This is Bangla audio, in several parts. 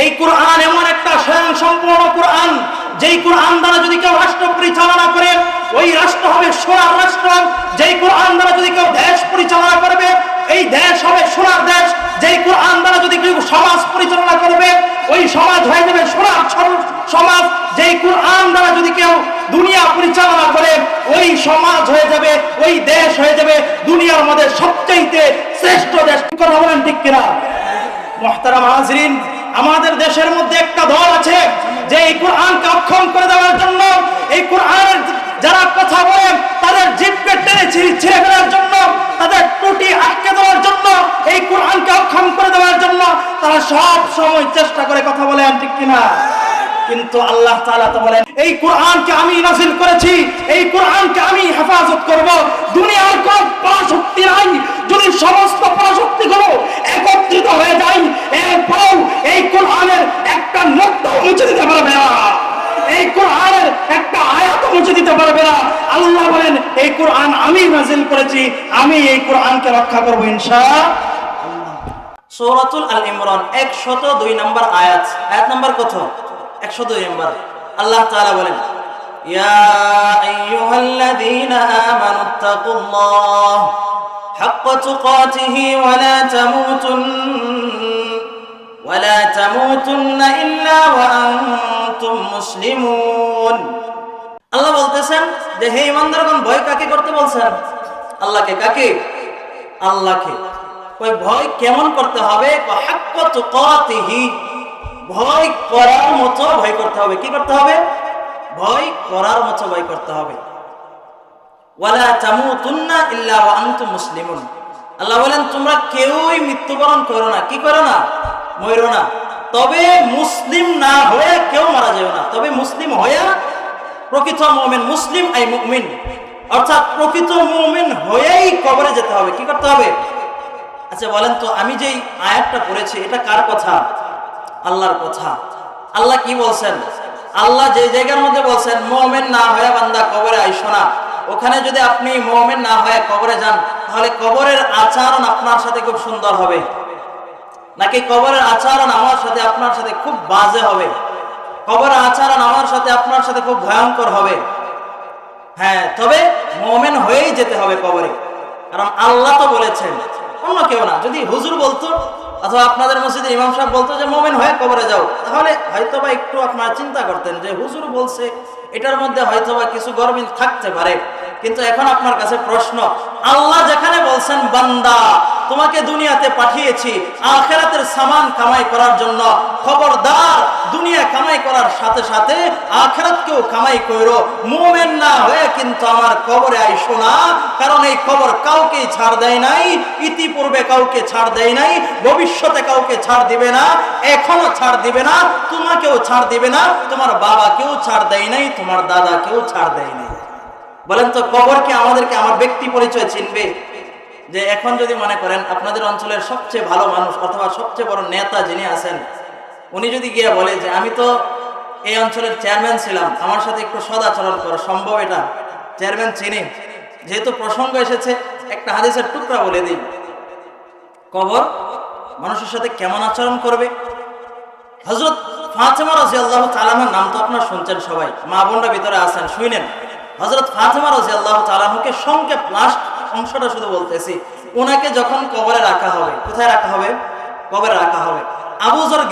এই কোরআন এমন একটা স্বয়ং সম্পূর্ণ কোরআন, যেই কোরআন দ্বারা যদি কেউ রাষ্ট্র পরিচালনা করে, ওই রাষ্ট্র হবে সোনার রাষ্ট্র। যেই কোরআন দ্বারা যদি কেউ দেশ পরিচালনা করবে, এই দেশ হবে সোনার দেশ। যেই কোরআন দ্বারা যদি কেউ সমাজ পরিচালনা করবে, ওই সমাজ হয়ে যাবে সোনার সমাজ। যেই কোরআন দ্বারা যদি কেউ দুনিয়া পরিচালনা করে, ওই সমাজ হয়ে যাবে, ওই দেশ হয়ে যাবে। দুনিয়ার মধ্যে সবচাইতে শ্রেষ্ঠ দেশ কথা বলেন ঠিক কিনা? মহতারাম হাজরিন আমাদের দেশের মধ্যে একটা দল আছে যে এই কোরআনকে অক্ষম করে দেওয়ার জন্য, এই কোরআনের যারা কথা বলে তাদের জিপকে টেনে ছিঁড়ে ফেলার জন্য, তাদের টুটি আটকে দেওয়ার জন্য, এই কোরআনকে অক্ষম করে দেওয়ার জন্য তারা সব সময় চেষ্টা করে কথা বলে ঠিক কিনা? কিন্তু আল্লাহ তাআলা তো বলেন, এই কোরআনকে আমি নাজিল করেছি, এই কোরআনকে আমি হেফাজত করব। দুনিয়ার কোন পরাশক্তি নাই যদি সমস্ত পরাশক্তিগুলো একত্রিত হয়ে যায় এরপরেও এই কোরআনের একটা নোট মুছে দিতে পারবে না এই কোরআনের একটা আয়াত মুছে দিতে পারবে না আল্লাহ বলেন এই কোরআন আমি নাজিল করেছি আমি এই কোরআনকে রক্ষা করব ইনশাআল্লাহ সূরাতুল আল ইমরান 102 নম্বর আয়াত আয়াত নাম্বার কত 102 নম্বর আল্লাহ তাআলা বলেন ইয়া আইয়ুহাল্লাযীনা আমানুত্তাকুল্লাহ حق تقاته ولا تموتن ولا تموتن إلا وأنتم مسلمون আল্লাহ বলতেছেন যে, হে ইমানদারগণ ভয় কাকে করতে বলছেন? আল্লাহকে কাকে? আল্লাহকে। ওই ভয় কেমন করতে হবে? ভয় করার মতো ভয় করতে হবে। কি করতে হবে? ভয় করার মতো ভয় করতে হবে। মুসলিমুন। আল্লাহ বলেন, তোমরা কেউই মৃত্যুবরণ করো না। কি করো না? মরো না। তবে মুসলিম না হয়ে কেউ মারা যাবে না। তবে মুসলিম হয়ে প্রকৃত মুমিন মুসলিম আই মুমিন। অর্থাৎ প্রকৃত মুমিন হয়েই কবরে যেতে হবে, কি করতে হবে? আচ্ছা বলেন তো, আমি যেই আয়াতটা পড়েছি, এটা কার কথা? আল্লাহর কথা। আল্লাহ কি বলছেন? আল্লাহ যে জায়গার মধ্যে বলছেন, মোমেন না হয়ে বান্দা কবরে আইসো না। ওখানে যদি আপনি মোমেন না হয়ে কবরে যান, তাহলে কবরের আচরণ আপনার সাথে খুব সুন্দর হবে। নাকি কবরের আচরণ আমার সাথে আপনার সাথে খুব বাজে হবে? কবরের আচরণ আমার সাথে আপনার সাথে খুব ভয়ঙ্কর হবে। হ্যাঁ তবে মোমেন হয়েই যেতে হবে কবরে। কারণ আল্লাহ তো বলেছেন, অন্য কেউ না। যদি হুজুর বলতো, অথবা আপনাদের মসজিদে ইমাম সাহেব বলতো যে, মোমেন হয়ে কবরে যাও। তাহলে হয়তো হয়তোবা একটু আপনারা চিন্তা করতেন যে, হুজুর বলছে এটার মধ্যে হয়তোবা কিছু গরমিল থাকতে পারে। কিন্তু এখন আপনার কাছে প্রশ্ন, আল্লাহ যেখানে বলছেন, বান্দা, তোমাকে দুনিয়াতে পাঠিয়েছি, আখেরাতের সামান কামাই করার জন্য। খবরদার, দুনিয়া কামাই করার সাথে সাথে আখেরাতকেও কামাই করো। মুমেন না হয়ে কিন্তু আমার কবরে আইসো না কারণ এই খবর কাউকে ছাড় দেয় নাই, ইতিপূর্বে কাউকে ছাড় দেয় নাই, ভবিষ্যতে কাউকে ছাড় দিবে না, এখনও ছাড় দিবে না, তোমাকেও ছাড় দিবে না, তোমার বাবাকেও ছাড় দেয় নাই তোমার দাদাকেও ছাড় দেয় নাই। বলেন তো কবরকে আমাদেরকে আমার ব্যক্তি পরিচয় চিনবে? যে এখন যদি মনে করেন, আপনাদের অঞ্চলের সবচেয়ে ভালো মানুষ অথবা সবচেয়ে বড় নেতা যিনি আছেন, উনি যদি গিয়ে বলে যে, আমি তো এই অঞ্চলের চেয়ারম্যান ছিলাম, আমার সাথে একটু সদাচরণ করা, সম্ভব এটা? চেয়ারম্যান চিনি? যেহেতু প্রসঙ্গ এসেছে, একটা হাদিসের টুকরা বলে দিই। কবর মানুষের সাথে কেমন আচরণ করবে? হজরত ফাতেমা রাজি আল্লাহ নাম তো আপনার শুনছেন সবাই। মা বোনরা ভিতরে আছেন, শুনেন। হজরত ফাতেমা রাজি আল্লাহ সংক্ষেপ লাস্ট অংশটা শুধু বলতেছি। ওনাকে যখন কবরে রাখা হবে, কোথায় রাখা হবে? কবরে রাখা হবে।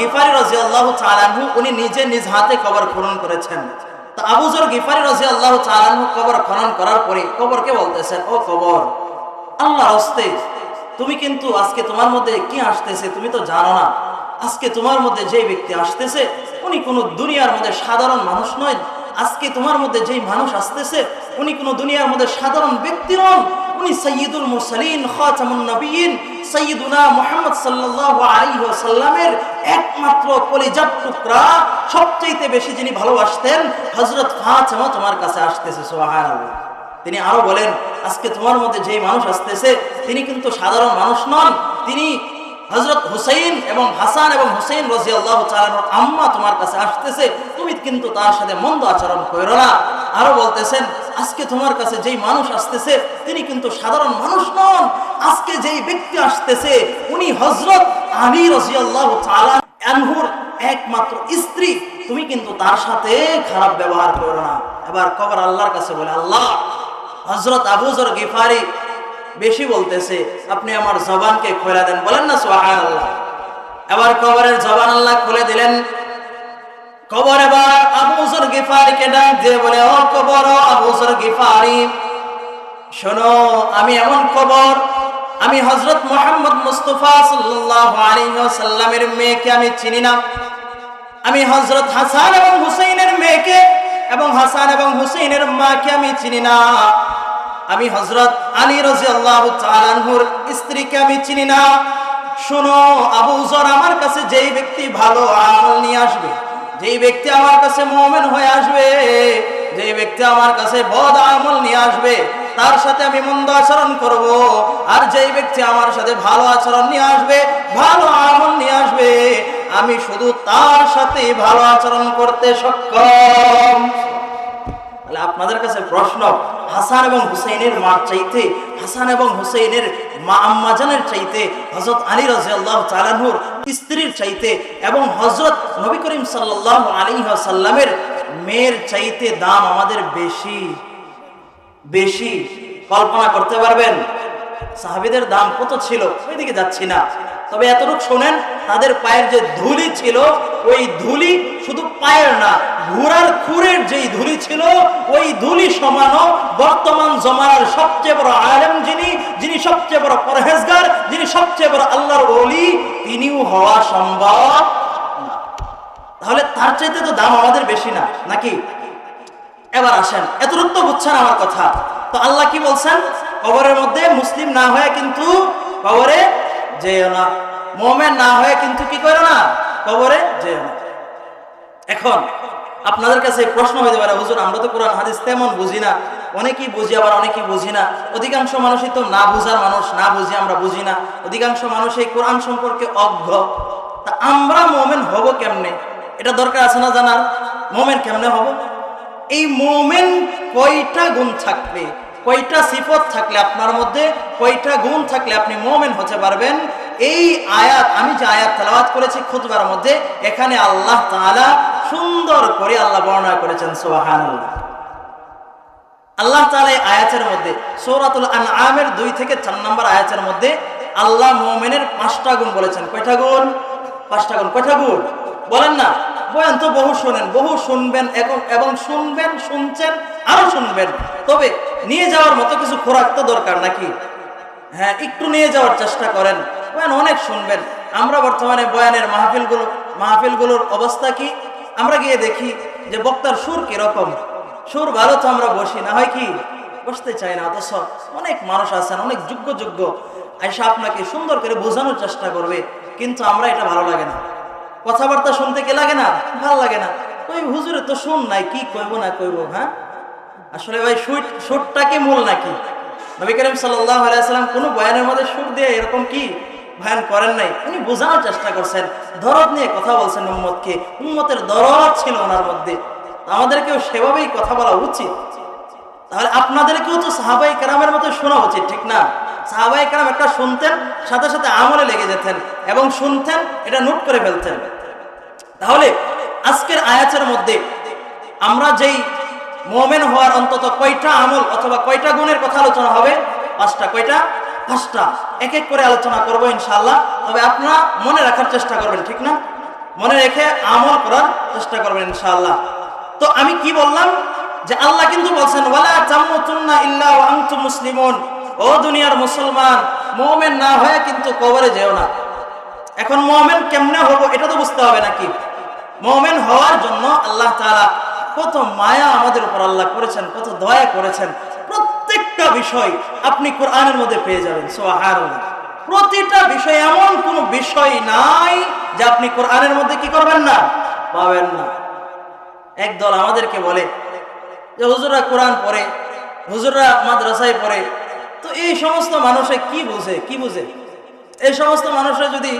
গিফারি রাজি উনি নিজে নিজ হাতে কবর খনন করেছেন। তো গিফারি কবর খনন করার পরে কবরকে বলতেছেন, ও কবর আল্লাহ হস্তে, তুমি কিন্তু আজকে তোমার মধ্যে কি আসতেছে তুমি তো জানো না। আজকে তোমার মধ্যে যে ব্যক্তি আসতেছে, উনি কোনো দুনিয়ার মধ্যে সাধারণ মানুষ নয়। আজকে তোমার মধ্যে যেই মানুষ আসতেছে, উনি কোনো দুনিয়ার মধ্যে সাধারণ ব্যক্তি নন। উনি সৈয়দুল মুরসালিন, খাতামুন নবীন। সৈয়দুনা মুহাম্মদ সাল্লাল্লাহু আলাইহি ওয়াসাল্লামের একমাত্র কলিজার টুকরা। সবচেয়ে বেশি যিনি ভালোবাসতেন, হযরত ফাতেমা তোমার কাছে আসতেছে, সুবহানাল্লাহ। তিনি আরও বলেন, আজকে তোমার মধ্যে যেই মানুষ আসতেছে, তিনি কিন্তু সাধারণ মানুষ নন। তিনি হজরত হুসাইন এবং হাসান এবং হুসাইন রাজি আল্লাহ আম্মা তোমার কাছে আসতেছে, তুমি কিন্তু তার সাথে মন্দ আচরণ করো না। আরও বলতেছেন, আজকে তোমার কাছে যেই মানুষ আসতেছে, তিনি কিন্তু সাধারণ মানুষ নন। আজকে যেই ব্যক্তি আসতেছে, উনি হজরত আলী রাজি আল্লাহ আনহুর একমাত্র স্ত্রী। তুমি কিন্তু তার সাথে খারাপ ব্যবহার করো না। এবার কবর আল্লাহর কাছে বলে, আল্লাহ হজরত আবুজর গিফারি বেশি বলতেছে, আপনি আমার জবানকে খোলা দেন। বলেন না সোহান আল্লাহ এবার কবরের জবান আল্লাহ খুলে দিলেন। কবর এবার আবুজর গিফারিকে ডাক দিয়ে বলে, ও কবর, ও আবুজর গিফারি, শোনো, আমি এমন কবর, আমি হজরত মোহাম্মদ মুস্তফা সাল্লাল্লাহু আলাইহি মেয়েকে আমি চিনি না। আমি হজরত হাসান এবং হুসেইনের মেয়েকে এবং হাসান এবং হুসেইনের মাকে আমি চিনি না। আমি হজরত আলী রাজি আল্লাহ তালানহুর স্ত্রীকে আমি চিনি না। শোনো, আবু জর আমার কাছে যেই ব্যক্তি ভালো আমল নিয়ে আসবে, যেই ব্যক্তি আমার কাছে মোমেন হয়ে আসবে, যেই ব্যক্তি আমার কাছে বদ আমল নিয়ে আসবে, তার সাথে আমি মন্দ আচরণ করব। আর যেই ব্যক্তি আমার সাথে ভালো আচরণ নিয়ে আসবে, ভালো আমল নিয়ে আসবে, আমি শুধু তার সাথে ভালো আচরণ করতে সক্ষম। তাহলে আপনাদের কাছে প্রশ্ন হাসান এবং হুসেইনের মার চাইতে, হাসান এবং হুসেইনের মা আম্মাজানের চাইতে হজরত আলী রাজিয়াল্লাহ তালানহুর স্ত্রীর চাইতে এবং হজরত নবী করিম সাল্লাহ আলী সাল্লামের মেয়ের চাইতে দাম আমাদের বেশি। বেশি। কল্পনা করতে পারবেন? সাহাবিদের দাম কত ছিল? ওইদিকে যাচ্ছি না। তবে এতটুকু শোনেন, তাদের পায়ের যে ধুলি ছিল, ওই ধুলি শুধু পায়ের না, ঘোড়ার খুরের যেই ধুলি ছিল, ওই ধুলি সমানও বর্তমান জমানার সবচেয়ে বড় আলেম যিনি যিনি সবচেয়ে বড় পরহেজগার, যিনি সবচেয়ে বড় আল্লাহর ওলি, তিনিও হওয়া সম্ভব তাহলে তার চাইতে তো দাম আমাদের বেশি না, নাকি? এবার আসেন, এতটুকু তো বুঝছেন আমার কথা। তো আল্লাহ কি বলছেন? কবরের মধ্যে মুসলিম না হয়ে কিন্তু কবরে যেও না। মোমেন না হয়ে কিন্তু কি করো না? কবরে যেও না। এখন আপনাদের কাছে প্রশ্ন হইতে পারে, হুজুর, আমরা তো কোরআন, হাদিস তেমন বুঝি না। অনেকেই বুঝি, আবার অনেকেই বুঝি না। অধিকাংশ মানুষই তো না বুঝার মানুষ, না বুঝি আমরা বুঝি না। অধিকাংশ মানুষ এই কোরআন সম্পর্কে অজ্ঞ। তা আমরা মোমেন হব কেমনে? এটা দরকার আছে না জানার? মোমেন কেমনে হব? এই মোমেন কয়টা গুণ থাকবে? কয়টা সিফত থাকলে আপনার মধ্যে, কয়টা গুণ থাকলে আপনি মোমেন হতে পারবেন? এই আয়াত, আমি যে আয়াত তেলাওয়াত করেছি খুতবার মধ্যে, এখানে আল্লাহ তাআলা সুন্দর করে আল্লাহ বর্ণনা করেছেন, সুবহানাল্লাহ। আল্লাহ তাআলা এই আয়াতের মধ্যে, সূরাতুল আনআমের দুই থেকে চার নম্বর আয়াতের মধ্যে আল্লাহ মুমিনের পাঁচটা গুণ বলেছেন। কয়টা গুণ? পাঁচটা গুণ। কয়টা গুণ? বলেন না। বলেন তো বহু শোনেন, বহু শুনবেন এবং শুনবেন, শুনছেন আরও শুনবেন। তবে নিয়ে যাওয়ার মতো কিছু খোরাক তো দরকার নাকি? হ্যাঁ একটু নিয়ে যাওয়ার চেষ্টা করেন। বয়ান অনেক শুনবেন। আমরা বর্তমানে বয়ানের মাহফিলগুলো মাহফিলগুলোর অবস্থা কি? আমরা গিয়ে দেখি যে বক্তার সুর কীরকম। সুর ভালো তো আমরা বসি না, হয় কি? বসতে চাই না, অথচ অনেক মানুষ আছেন, অনেক যোগ্য যোগ্য। আইসা আপনাকে সুন্দর করে বোঝানোর চেষ্টা করবে, কিন্তু আমরা এটা ভালো লাগে না। কথাবার্তা শুনতে কে লাগে না? ভালো লাগে না। ওই হুজুরে তো শুন নাই, কি কইব না কইব হ্যাঁ? আসলে ভাই, সুর সুরটাকে মূল নাকি? নবী করিম সাল্লাহ আলাইসাল্লাম কোনো বয়ানের মধ্যে সুর দিয়ে এরকম কি বয়ান করেন নাই? উনি বোঝানোর চেষ্টা করছেন, দরদ নিয়ে কথা বলছেন উম্মতকে। উম্মতের দরদ ছিল ওনার মধ্যে। আমাদেরকেও সেভাবেই কথা বলা উচিত। তাহলে আপনাদেরকেও তো সাহাবাই কারামের মতো শোনা উচিত, ঠিক না? সাহাবাই কারাম একটা শুনতেন, সাথে সাথে আমলে লেগে যেতেন এবং শুনতেন, এটা নোট করে ফেলতেন। তাহলে আজকের আয়াতের মধ্যে আমরা যেই মোমেন হওয়ার অন্তত কয়টা আমল অথবা কয়টা গুণের কথা আলোচনা হবে? পাঁচটা, কয়টা? পাঁচটা। এক এক করে আলোচনা করব ইনশাল্লাহ তবে আপনারা মনে রাখার চেষ্টা করবেন, ঠিক না? মনে রেখে আমল করার চেষ্টা করবেন ইনশাআল্লাহ। তো আমি কি বললাম? যে আল্লাহ কিন্তু বলছেন, ওয়ালা তামুতুন্না ও দুনিয়ার মুসলমান, মুমিন না হয়ে কিন্তু কবরে যেও না। এখন মুমিন কেমনে হব এটা তো বুঝতে হবে নাকি? মুমিন হওয়ার জন্য আল্লাহ তাআলা কত মায়া আমাদের উপর আল্লাহ করেছেন, কত দয়া করেছেন। প্রত্যেকটা বিষয় আপনি কোরআনের মধ্যে পেয়ে যাবেন, সুবহানাল্লাহ। প্রতিটা বিষয় এমন কোন বিষয় নাই যে আপনি কোরআনের মধ্যে কি করবেন না, পাবেন না। একদল আমাদেরকে বলে যে হুজুরা কোরআন পড়ে হুজুরা মাদ্রাসায় পড়ে, তো এই সমস্ত মানুষে কি বুঝে কি বুঝে? এই সমস্ত মানুষে যদি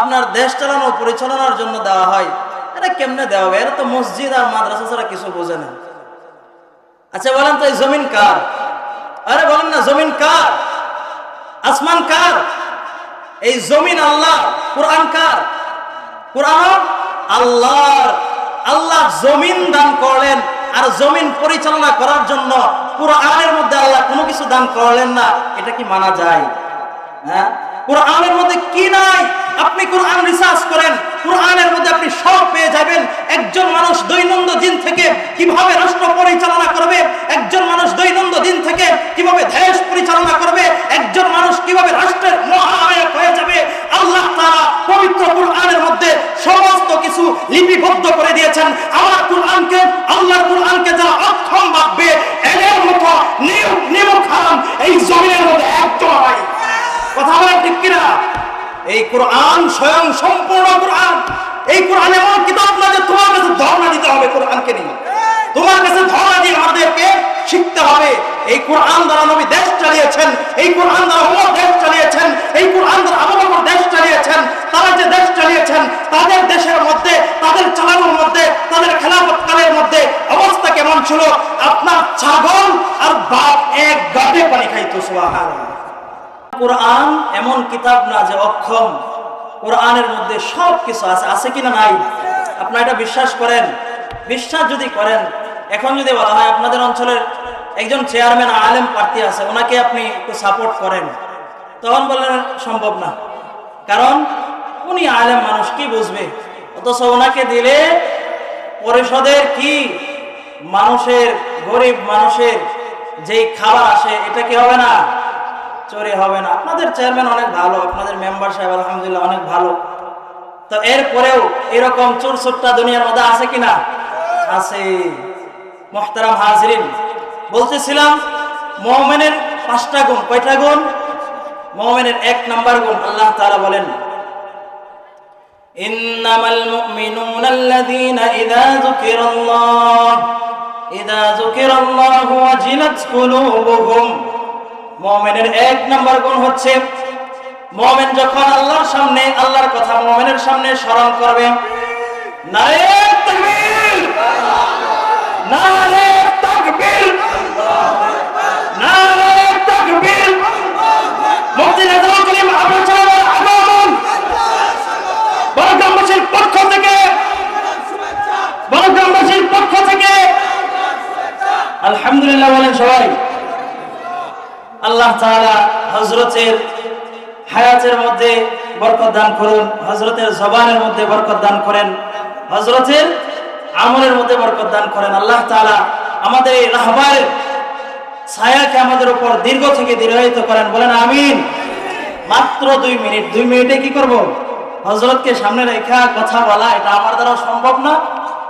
আপনার দেশ চালানো, পরিচালনার জন্য দেওয়া হয় এটা কেমনে দেওয়া হবে? এরা তো মসজিদ আর মাদ্রাসা ছাড়া কিছু বোঝে না। আচ্ছা বলেন তো, এই জমিন কার? আরে বলেন না, জমিন কার? আসমান কার? এই জমিন আল্লাহ, কোরআন কার? কোরআন আল্লাহর। আল্লাহ জমিন দান করলেন, আর জমিন পরিচালনা করার জন্য কোরআনের মধ্যে আল্লাহ কোনো কিছু দান করলেন না। এটা কি মানা যায়? হ্যাঁ? কোরআনের মধ্যে কি নাই? আপনি কোরআন রিসার্চ করেন, কোরআনের মধ্যে আপনি সব পেয়ে যাবেন। একজন মানুষ দৈনন্দিন থেকে কীভাবে রাষ্ট্র পরিচালনা করবে? একজন মানুষ দৈনন্দিন থেকে কীভাবে দেশ পরিচালনা করবে? একজন মানুষ কীভাবে রাষ্ট্রের মহানায়ক হয়ে যাবে? আল্লাহ তাআলা পবিত্র কোরআনের মধ্যে সমস্ত কিছু লিপিবদ্ধ করে দিয়েছেন। আমার কোরআনকে, আল্লাহর কোরআনকে যারা অক্ষম ভাববে এদের মতো নিয়োগ নিয়োগ হারাম এই জমিনের মধ্যে একজন নাই কথা বলেন ঠিক কিনা এই কোরআন স্বয়ং সম্পূর্ণ কোরআন। এই কোরআন এমন কিতাব না যে তোমার কাছে ধর্ণা দিতে হবে কোরআনকে নিয়ে। তোমার কাছে ধর্ণা দিয়ে আমাদেরকে শিখতে হবে। এই কোরআন দ্বারা নবী দেশ চালিয়েছেন, এই কোরআন দ্বারা ওমর দেশ চালিয়েছেন, এই কোরআন দ্বারা আবু বকর দেশ চালিয়েছেন, তারা যে দেশ চালিয়েছেন, তাদের দেশের মধ্যে, তাদের চালানোর মধ্যে, তাদের খেলাফত কালের মধ্যে অবস্থা কেমন ছিল? আপনার ছাগল আর বাপ এক গাবে পানি খাইতো, সুবহানাল্লাহ। কোরআন এমন কিতাব না যে অক্ষম। কোরআনের মধ্যে সব কিছু আছে। আছে কিনা নাই? আপনারা এটা বিশ্বাস করেন? বিশ্বাস যদি করেন, এখন যদি বলা হয় আপনাদের অঞ্চলের একজন চেয়ারম্যান, আলেম প্রার্থী আছে, ওনাকে আপনি একটু সাপোর্ট করেন। তখন বললেন সম্ভব না। কারণ উনি আলেম মানুষ, কি বুঝবে? অথচ ওনাকে দিলে পরিষদের কি? মানুষের, গরিব মানুষের যেই খাবার আসে, এটা কি হবে না? চোরে হবে না আপনাদের চেয়ারম্যান অনেক ভালো আপনাদের মেম্বার সাহেব আলহামদুলিল্লাহ অনেক ভালো তো এরপরেও এরকম চোর চোরটা দুনিয়ার মধ্যে আছে কিনা আছে মোহতারাম হাজরিন বলতেছিলাম মোহামেনের পাঁচটা গুণ কয়টা গুণ মোহামেনের এক নাম্বার গুণ আল্লাহ তাআলা বলেন إنما المؤمنون الذين إذا ذكر الله إذا ذكر الله وجلت قلوبهم মুমিনের এক নম্বর গুণ হচ্ছে মমেন যখন আল্লাহর সামনে, আল্লাহর কথা মোমেনের সামনে স্মরণ করবে নারে তাকবীর নারে তাকবীর মুফতি নাজমুল করিম আবু সাহেবের আগমন বড়গ্রামবাসীর পক্ষ থেকে বড়গ্রামবাসীর পক্ষ থেকে আলহামদুলিল্লাহ বলেন সবাই আল্লাহ তাআলা হযরতের হায়াতের মধ্যে বরকত দান করুন, হযরতের জবানের মধ্যে বরকত দান করেন, হযরতের আমলের মধ্যে বরকত দান করেন। আল্লাহ তাআলা আমাদের এই রাহবারের ছায়াকে আমাদের উপর দীর্ঘ থেকে দীর্ঘায়িত করেন, বলেন আমিন। মাত্র দুই মিনিট, দুই মিনিটে কি করব? হজরতকে সামনে রেখা, কথা বলা, এটা আমার দ্বারা সম্ভব না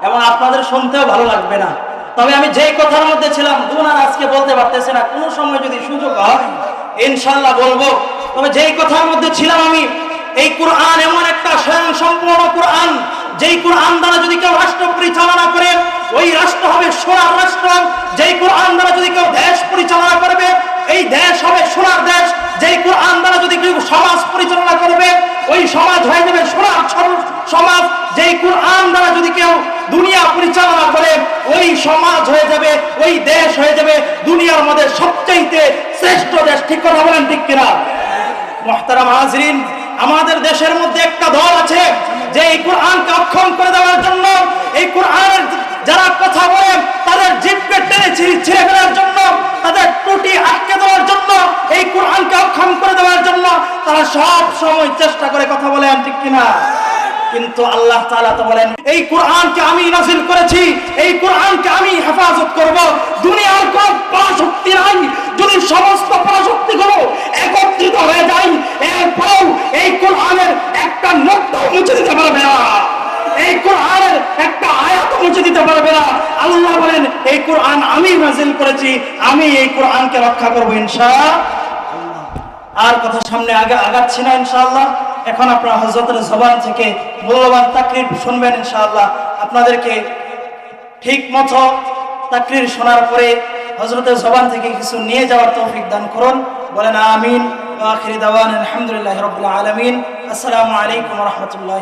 এবং আপনাদের শুনতেও ভালো লাগবে না। তবে আমি যেই কথার মধ্যে ছিলাম দুন আর আজকে বলতে পারতেছি না। কোনো সময় যদি সুযোগ হয় ইনশাল্লাহ বলব। তবে যেই কথার মধ্যে ছিলাম আমি, এই কোরআন এমন একটা স্বয়ং সম্পূর্ণ কোরআন, যেই কোরআন দ্বারা যদি কেউ রাষ্ট্র পরিচালনা করে, ওই রাষ্ট্র হবে সোনার রাষ্ট্র। যেই কোরআন দ্বারা যদি কেউ দেশ পরিচালনা করবে, এই দেশ হবে সোনার দেশ। যেই কোরআন দ্বারা যদি কেউ সমাজ পরিচালনা করবে, ওই সমাজ হয়ে যাবে সোনার সমাজ, যেই কোরআন দ্বারা যদি কেউ দুনিয়া পরিচালনা করে, ওই সমাজ হয়ে যাবে, ওই দেশ হয়ে যাবে, দুনিয়ার মধ্যে সবচাইতে শ্রেষ্ঠ দেশ। ঠিক কথা বলেন ঠিক কিনা? মহতারাম আমাদের দেশের মধ্যে একটা দল আছে যে এই কোরআনকে অক্ষম করে দেওয়ার জন্য, এই কোরআনের যারা কথা বলে, তাদের জিভকে টেনে ছিঁড়ে ছিঁড়ে ফেলার জন্য, তাদের টুটি আটকে দেওয়ার জন্য, এই কোরআনকে অক্ষম করে দেওয়ার জন্য, তারা সব সময় চেষ্টা করে কথা বলে ঠিক কিনা? কিন্তু আল্লাহ তাআলা তো বলেন, এই কোরআনকে আমি নাজিল করেছি, এই কোরআনকে আমি হেফাজত করব। দুনিয়ার কোন পরাশক্তি নাই। যদি সমস্ত পরাশক্তিগুলো একত্রিত হয়ে যায় এরপর এই কোরআনের একটা নোটটাও মুছে দিতে পারবে না। এই কোরআনের একটা আয়াত মুছে দিতে পারবে না। আল্লাহ বলেন, এই কোরআন আমি নাজিল করেছি, আমি এই কোরআনকে রক্ষা করব ইনশাআল্লাহ আর কথা সামনে আগে আগাচ্ছি না ইনশাআল্লাহ এখন আপনারা হজরতের জবান থেকে মূল্যবান তাকরির শুনবেন ইনশাআল্লাহ। আপনাদেরকে ঠিক মতো তাকরির শোনার পরে হজরতের জবান থেকে কিছু নিয়ে যাওয়ার তৌফিক দান করুন। বলেন আমিন। আখিরি দাওয়ান আলহামদুলিল্লাহ রবিল আলমিন। আসসালামু আলাইকুম রহমতুল্লাহ।